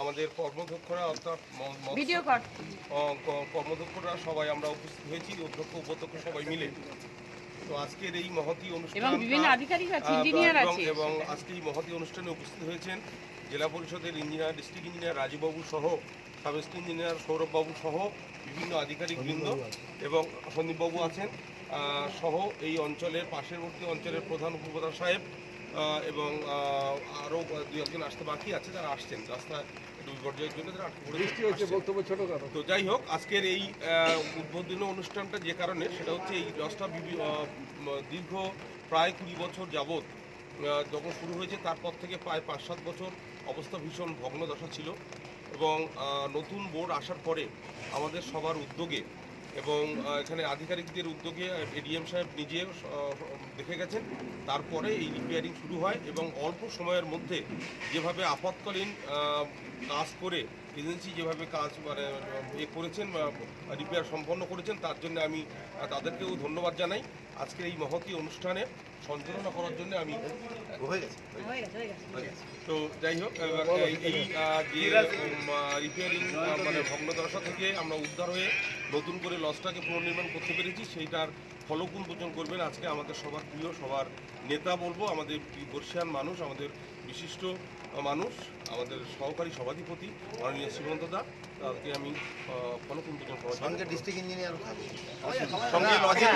আমাদের কর্মদক্ষরা অর্থাৎ ভিডিও কর্মদক্ষরা সবাই আমরা উপস্থিত হয়েছি অধ্যক্ষ উপাধ্যক্ষ সবাই মিলে। তো আজকের এই মহতি অনুষ্ঠান এবং বিভিন্ন আধিকারিক আছে ইঞ্জিনিয়ার আছে। এবং আজকে এই মহতি অনুষ্ঠানে উপস্থিত হয়েছেন জেলা পরিষদের ইঞ্জিনিয়ার ডিস্ট্রিক্ট ইঞ্জিনিয়ার রাজীববাবু সহ সাব ইঞ্জিনিয়ার সৌরভবাবু সহ বিভিন্ন আধিকারিক বৃন্দ এবং সন্দীপবাবু আছেন সহ এই অঞ্চলের পার্শ্ববর্তী অঞ্চলের প্রধান উপপ্রধান সাহেব। এবং আরও দু একজন আসতে বাকি আছে যারা আসছেন। রাস্তা বিপর্যয়ের জন্য তারা আটকে বক্তব্য ছোট কথা। তো যাই হোক আজকের এই আহ, উদ্বোধনী অনুষ্ঠানটা যে কারণে সেটা হচ্ছে এই উম, দীর্ঘ প্রায় কুড়ি বছর যাবৎ যখন শুরু হয়েছে তারপর থেকে প্রায় পাঁচ সাত বছর অবস্থা ভীষণ ভগ্নদশা ছিল। এবং নতুন বোর্ড আসার পরে আমাদের সবার উদ্যোগে এবং এখানে আধিকারিকদের উদ্যোগে এডিএম সাহেব নিজে দেখে গেছেন। তারপরে এই রিপেয়ারিং শুরু হয় এবং অল্প সময়ের মধ্যে যেভাবে আপাতকালীন কাজ করে এজেন্সি যেভাবে কাজ মানে এ করেছেন রিপেয়ার সম্পন্ন করেছেন, তার জন্য আমি তাদেরকেও ধন্যবাদ জানাই। আজকের এই মহতি অনুষ্ঠানে সঞ্চালনা করার জন্য আমি তো যাই হোক এই- যে রিপেয়ারিং মানে ভগ্নদশা থেকে আমরা উদ্ধার হয়ে নতুন করে লসটাকে পুনর্নির্মাণ করতে পেরেছি সেইটার ফলকুন পোচন করবেন আজকে আমাদের সবার প্রিয় সবার নেতা বলব আমাদের বর্ষিয়ান মানুষ আমাদের বিশিষ্ট মানুষ আমাদের সহকারী সভাধিপতি মাননীয় শ্রীমন্ত দা তাদেরকে আমি আহ, ফলকুন পোচন করার সঙ্গে ডিস্ট্রিক্ট ইঞ্জিনিয়ার সঙ্গে লজিক